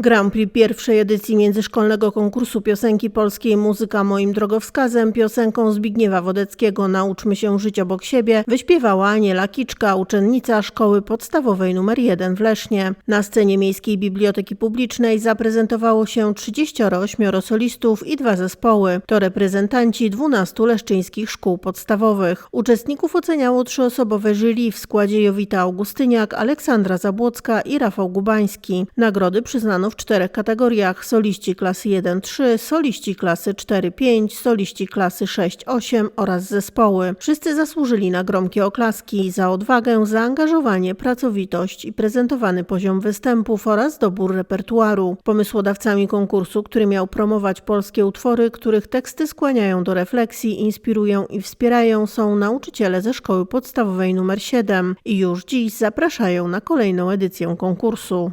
Grand Prix pierwszej edycji międzyszkolnego konkursu piosenki polskiej Muzyka moim drogowskazem piosenką Zbigniewa Wodeckiego Nauczmy się żyć obok siebie wyśpiewała Aniela Kiczka, uczennica szkoły podstawowej nr 1 w Lesznie. Na scenie Miejskiej Biblioteki Publicznej zaprezentowało się 38 solistów i dwa zespoły. To reprezentanci 12 leszczyńskich szkół podstawowych. Uczestników oceniało trzyosobowe jury w składzie Jowita Augustyniak, Aleksandra Zabłocka i Rafał Gubański. Nagrody przyznano w czterech kategoriach: soliści klasy 1-3, soliści klasy 4-5, soliści klasy 6-8 oraz zespoły. Wszyscy zasłużyli na gromkie oklaski za odwagę, zaangażowanie, pracowitość i prezentowany poziom występów oraz dobór repertuaru. Pomysłodawcami konkursu, który miał promować polskie utwory, których teksty skłaniają do refleksji, inspirują i wspierają, są nauczyciele ze szkoły podstawowej nr 7 i już dziś zapraszają na kolejną edycję konkursu.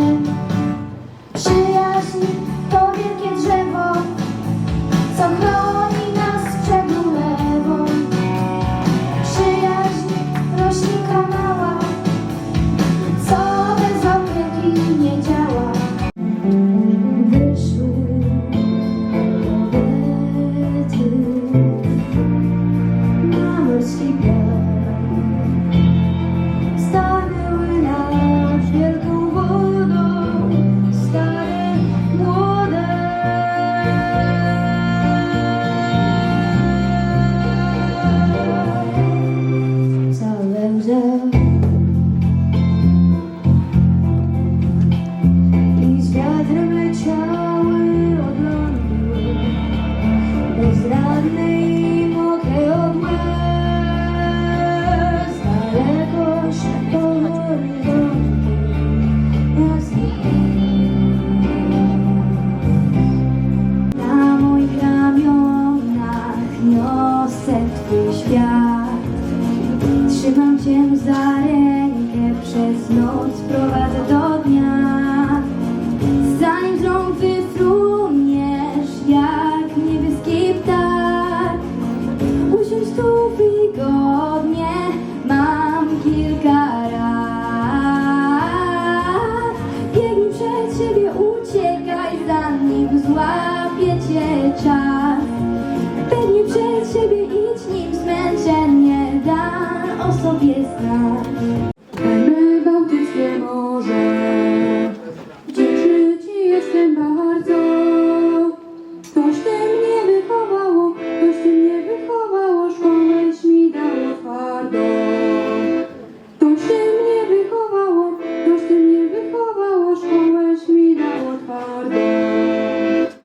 uciekaj zanim złapie Cię czas. Biegnij przed siebie, idź nim zmęczenie da o sobie znać.